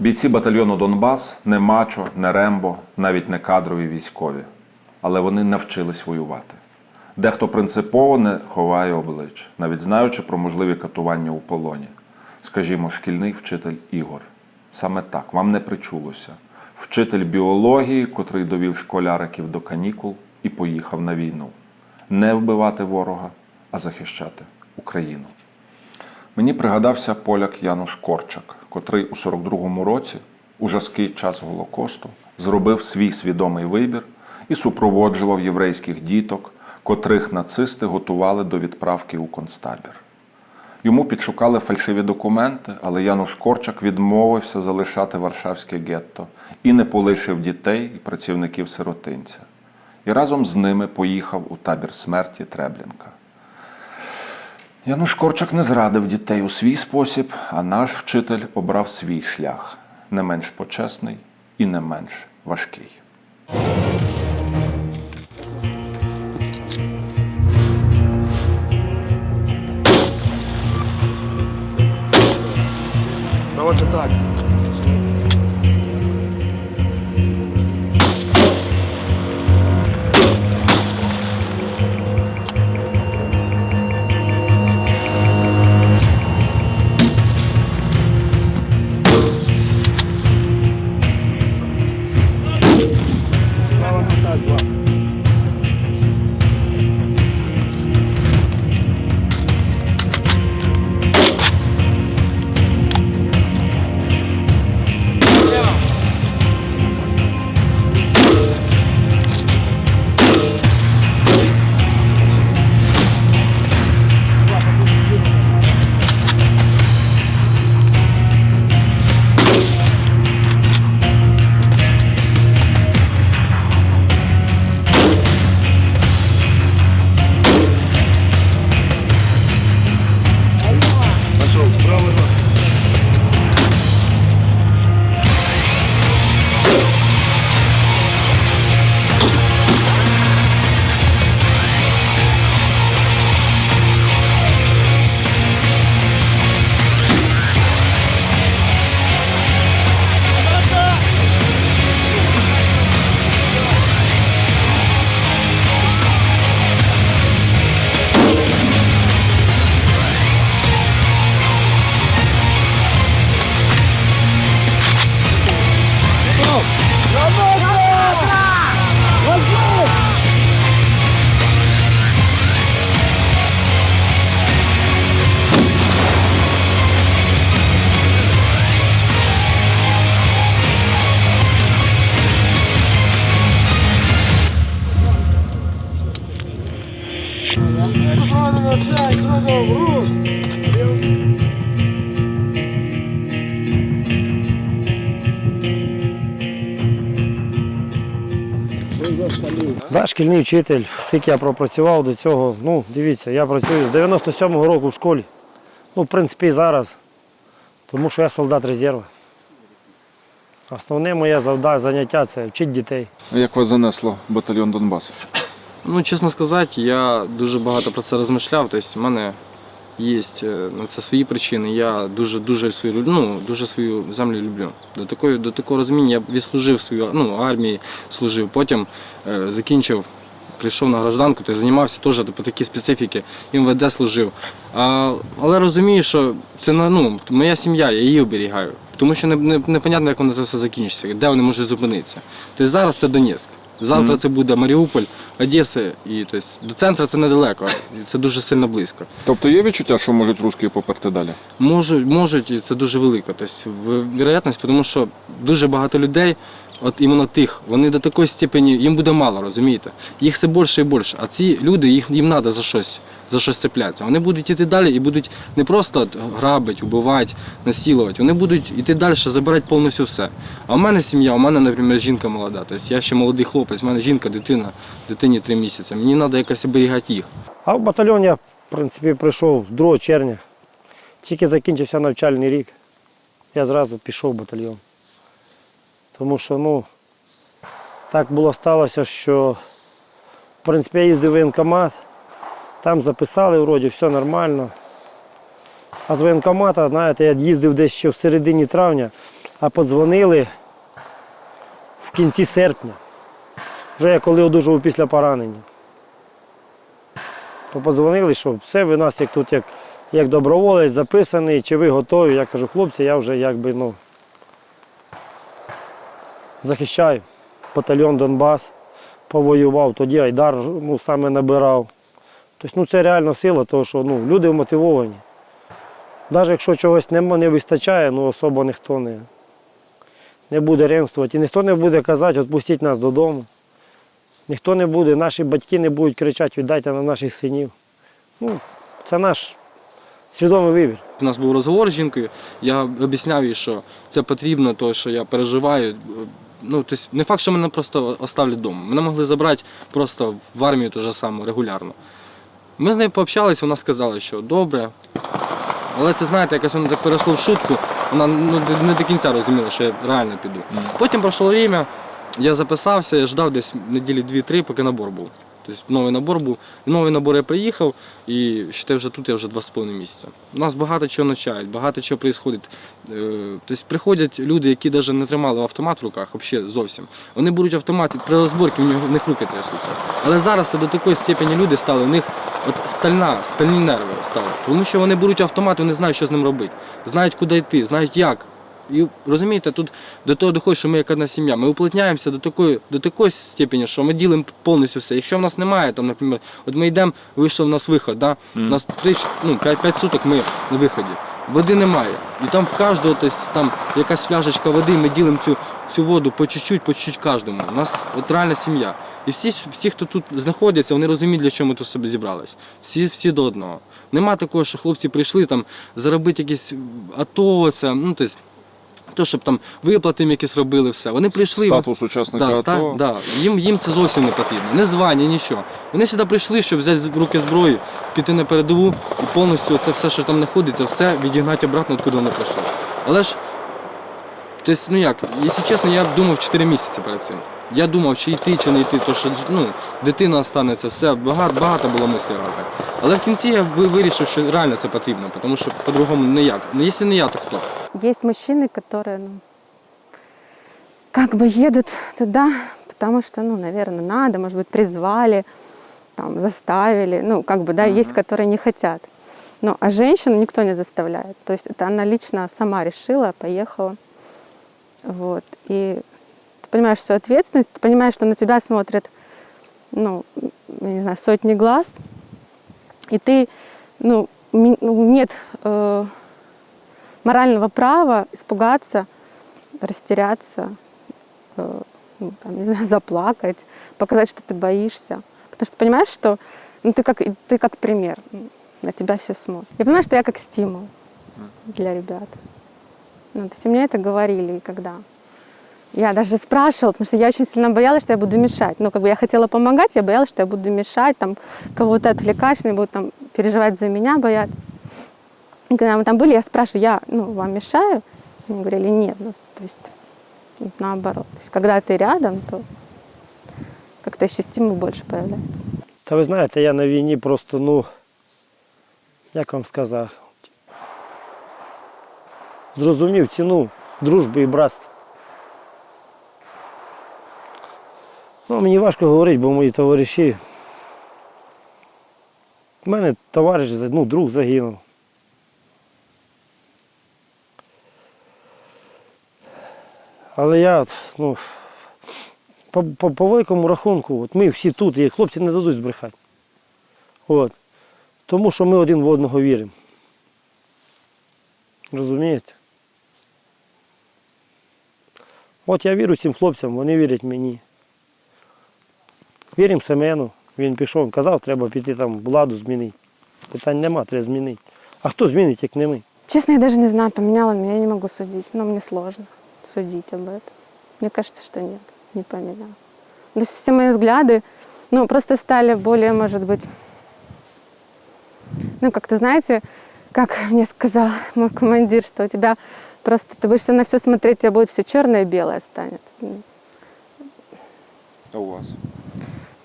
Бійці батальйону Донбас не мачо, не рембо, навіть не кадрові військові, але вони навчились воювати. Дехто принципово не ховає облич, навіть знаючи про можливі катування у полоні. Скажімо, шкільний вчитель Ігор. Саме так, вам не причулося. Вчитель біології, котрий довів школяриків до канікул і поїхав на війну. Не вбивати ворога, а захищати Україну. Мені пригадався поляк Януш Корчак, котрий у 42-му році, у жаский час Голокосту, зробив свій свідомий вибір і супроводжував єврейських діток, котрих нацисти готували до відправки у концтабір. Йому підшукали фальшиві документи, але Януш Корчак відмовився залишати Варшавське гетто і не полишив дітей і працівників сиротинця. І разом з ними поїхав у табір смерті Треблінка. Януш Корчак не зрадив дітей у свій спосіб, а наш вчитель обрав свій шлях, не менш почесний і не менш важкий. Проводьте так. Да, шкільний вчитель, скільки я пропрацював до цього. Ну, дивіться, я працюю з 97-го року в школі. Ну, в принципі, і зараз. Тому що я солдат резерву. Основне моє завдання заняття це вчити дітей. Як вас занесло батальйон Донбасу? Ну, чесно сказати, я дуже багато про це розмишляв. Тобто, в мене є на це свої причини. Я дуже дуже свою ну, дуже свою землю люблю. До такої, до такого розуміння я відслужив свою ну, армії, служив. Потім е, закінчив, прийшов на гражданку, тобто займався теж по такій специфіки, МВД служив. А, але розумію, що це ну, моя сім'я, я її оберігаю. Тому що не, не, непонятно, як воно це все закінчиться, де вони можуть зупинитися. Тобто зараз це Донецьк. Завтра це буде Маріуполь, Одеса, і тобто, до центру це недалеко, і це дуже сильно близько. Тобто є відчуття, що можуть русські поперти далі? Можуть, можуть, і це дуже велика. Тобто, вероятність, тому що дуже багато людей, от іменно тих, вони до такої степені, їм буде мало, розумієте? Їх все більше і більше. А ці люди, їх, їм треба за щось, за щось цеплятися. Вони будуть йти далі і будуть не просто грабити, убивати, насилувати, вони будуть йти далі, забирати повністю все. А в мене сім'я, у мене, наприклад, жінка молода. Тобто я ще молодий хлопець, у мене жінка, дитина, дитині три місяці. Мені треба якось оберігати їх. А в батальйон я, в принципі, прийшов 2 червня. Тільки закінчився навчальний рік. Я зразу пішов в батальйон. Тому що, ну, так було сталося, що в принципі я їздив в воєнкомат, там записали, вроді, все нормально. А з воєнкомата, знаєте, я їздив десь ще в середині травня, а подзвонили в кінці серпня. Вже я коли одужав після поранення. То подзвонили, що все, ви нас як тут як, як доброволець записаний, чи ви готові. Я кажу, хлопці, я вже якби ну, захищаю. Батальйон Донбас повоював, тоді Айдар ну, саме набирав. Тобто ну, це реально сила, тому що ну, люди вмотивовані. Навіть якщо чогось нема, не вистачає, ну особо ніхто не, не буде ремствувати. І ніхто не буде казати, відпустіть нас додому. Ніхто не буде, наші батьки не будуть кричати, віддайте нам наших синів. Ну, це наш свідомий вибір. У нас був розговор з жінкою, я об'ясняв їй, що це потрібно, то що я переживаю. Ну, тобто, не факт, що мене просто оставлять вдома. Мене могли забрати просто в армію теж саме регулярно. Ми з нею пообщалися, вона сказала, що добре. Але це, знаєте, якось воно так перейшло в шутку, вона ну, не до кінця розуміла, що я реально піду. Потім пройшло время, я записався, я ждав десь неділі 2-3, поки набор був. Тобто новий набор був. Новий набор я приїхав, і ще вже тут я вже 2,5 місяця. У нас багато чого навчають, багато чого відбувається. Тобто приходять люди, які навіть не тримали автомат в руках, взагалі зовсім. Вони беруть автомат, при розборці в них руки трясуться. Але зараз це до такої степені люди стали, у них от стальна, стальні нерви стали. Тому що вони беруть автомат, вони знають, що з ним робити, знають, куди йти, знають як. І розумієте, тут до того доходить, що ми як одна сім'я. Ми уплотняємося до такої, до такої степені, що ми ділимо повністю все. Якщо в нас немає, там, наприклад, от ми йдемо, вийшов у нас виход, да? у нас 3, ну, 5, 5 суток ми на виході. Води немає. І там в кожного тобто, там якась фляжечка води, ми ділимо цю, цю воду по чуть-чуть, по чуть-чуть кожному. У нас от реальна сім'я. І всі, всі, хто тут знаходяться, вони розуміють, для чого ми тут собі зібрались. Всі, всі до одного. Нема такого, що хлопці прийшли там заробити якісь АТО, це, ну, тобто, то, щоб там виплати їм якісь робили, все. Вони прийшли. Статус учасника Да, АТО. да. Їм, їм це зовсім не потрібно. Не звання, нічого. Вони сюди прийшли, щоб взяти в руки зброю, піти на передову і повністю це все, що там знаходиться, все відігнати обратно, откуди вони прийшли. Але ж, тобто, ну як, якщо чесно, я думав 4 місяці перед цим. Я думав, чи йти, чи не йти, то що ну, дитина останеться, все, багато, багато було мислів разом. Але в кінці я ви- вирішив, що реально це потрібно, тому що по-другому ніяк. Ну, якщо не я, то хто? Есть мужчины, которые, ну, как бы едут туда, потому что, ну, наверное, надо, может быть, призвали, там, заставили, ну, как бы, да, есть, которые не хотят. Ну, а женщину никто не заставляет. То есть это она лично сама решила, поехала. Вот. И ты понимаешь всю ответственность, ты понимаешь, что на тебя смотрят, ну, я не знаю, сотни глаз, и ты, ну, ну, нет э, морального права испугаться, растеряться, э, ну, там, не знаю, заплакать, показать, что ты боишься. Потому что понимаешь, что ну, ты, как, ты как пример, на тебя все смотрят. Я понимаю, что я как стимул для ребят. Ну, то есть мне это говорили, и когда. Я даже спрашивала, потому что я очень сильно боялась, что я буду мешать. Ну, как бы я хотела помогать, я боялась, что я буду мешать, там, кого-то отвлекать, что они будут там переживать за меня, бояться. И когда мы там были, я спрашиваю, я ну, вам мешаю? Они говорили, нет. Ну, то есть вот наоборот. То есть когда ты рядом, то как-то еще стимул больше появляется. Та ви знаєте, я на війні просто, ну, як вам сказав, зрозумів ціну дружби і братства. Ну, мені важко говорити, бо мої товариші. У мене товариш, ну, друг загинув. Але я, ну, по, по, по великому рахунку, от ми всі тут, і хлопці не дадуть збрехати. От. Тому що ми один в одного віримо. Розумієте? От я вірю цим хлопцям, вони вірять мені. Віримо Семену. Він пішов, казав, треба піти там владу змінити. Питань нема, треба змінити. А хто змінить, як не ми? Честно, я даже не знаю, поменяла меня, я не могу судить. Но мне сложно судить об этом. Мне кажется, что нет, не поменяла. То есть все мои взгляды, ну, просто стали более, может быть, ну, как-то, знаете, как мне сказал мой командир, что у тебя просто, ты будешь на все смотреть, у тебя будет все черное и белое станет. А у вас?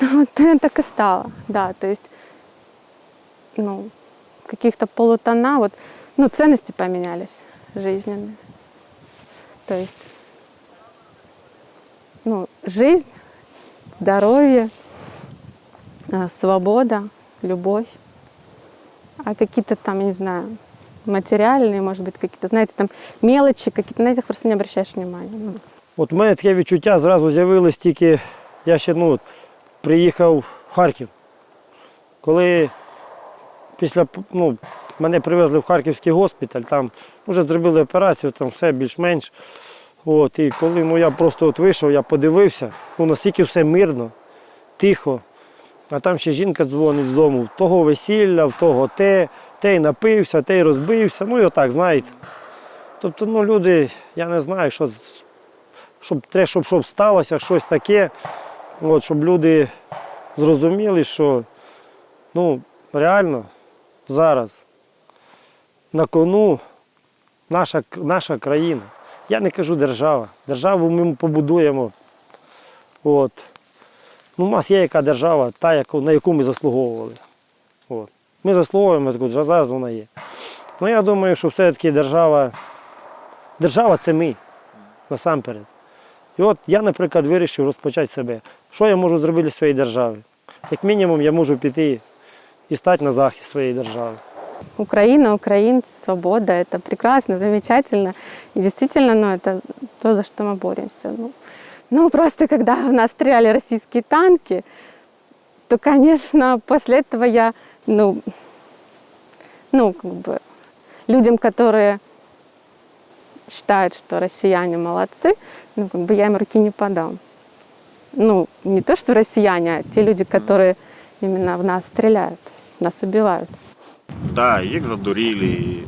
Ну, вот так и стало, да, то есть, ну, каких-то полутона, вот, ну, ценности поменялись жизненные. То есть, ну, жизнь, здоровье, э, свобода, любовь. А какие-то там, я не знаю, материальные, может быть, какие-то, знаете, там мелочи какие-то, на этих просто не обращаешь внимания. Ну, От у мене таке відчуття зразу з'явилось тільки, я ще ну, от, приїхав в Харків. Коли після ну, мене привезли в Харківський госпіталь, там вже зробили операцію, там все більш-менш. От, і коли ну, я просто от вийшов, я подивився, ну настільки все мирно, тихо. А там ще жінка дзвонить з дому, в того весілля, в того те, той напився, той розбився. Ну і отак, знаєте. Тобто, ну, люди, я не знаю, що щоб щоб, щоб сталося щось таке, от, щоб люди зрозуміли, що ну, реально зараз на кону наша, наша країна. Я не кажу держава. Державу ми побудуємо. От. Ну, у нас є яка держава, та, на яку ми заслуговували. От. Ми заслуговуємо таку, державу, зараз вона є. Ну я думаю, що все-таки держава, держава це ми насамперед. І от я, наприклад, вирішив розпочати себе. Що я можу зробити для своєї держави? Як мінімум, я можу піти і стати на захист своєї держави. Украина, украинцы, свобода, это прекрасно, замечательно. И действительно, ну, это то, за что мы боремся. Ну, ну, просто когда в нас стреляли российские танки, то, конечно, после этого я, ну, ну, как бы, людям, которые считают, что россияне молодцы, ну, как бы я им руки не подам. Ну, не то, что россияне, а те люди, которые именно в нас стреляют, нас убивают. Да, их задурили,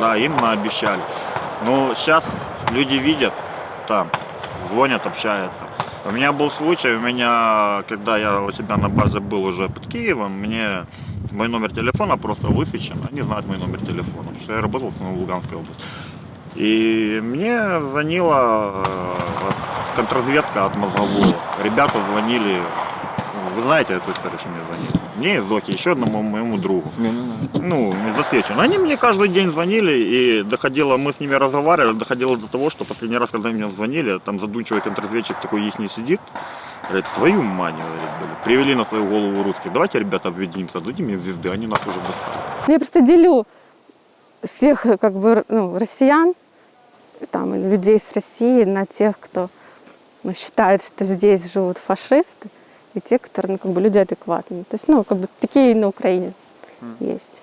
да, им наобещали. Но сейчас люди видят там, звонят, общаются. У меня был случай, у меня, когда я у себя на базе был уже под Киевом, мне мой номер телефона просто высвечен, они знают мой номер телефона, потому что я работал в основном в Луганской области. И мне звонила э, контрразведка от Мозгового. Ребята звонили, ну, вы знаете эту историю, что мне звонили? Мне из Доки, еще одному моему другу ну, не засвечено. Они мне каждый день звонили, и доходило, мы с ними разговаривали, доходило до того, что последний раз, когда мне звонили, там задумчивый контрразведчик такой их не сидит, говорит, твою мать, говорит, блин, привели на свою голову русских, давайте, ребята, объединимся, дадим им звезды, они нас уже достали. Ну, Я просто делю всех как бы ну, россиян, там, людей с России на тех, кто ну, считает, что здесь живут фашисты, и те, которые, ну, как бы люди адекватные. То есть, ну, как бы такие на Украине есть.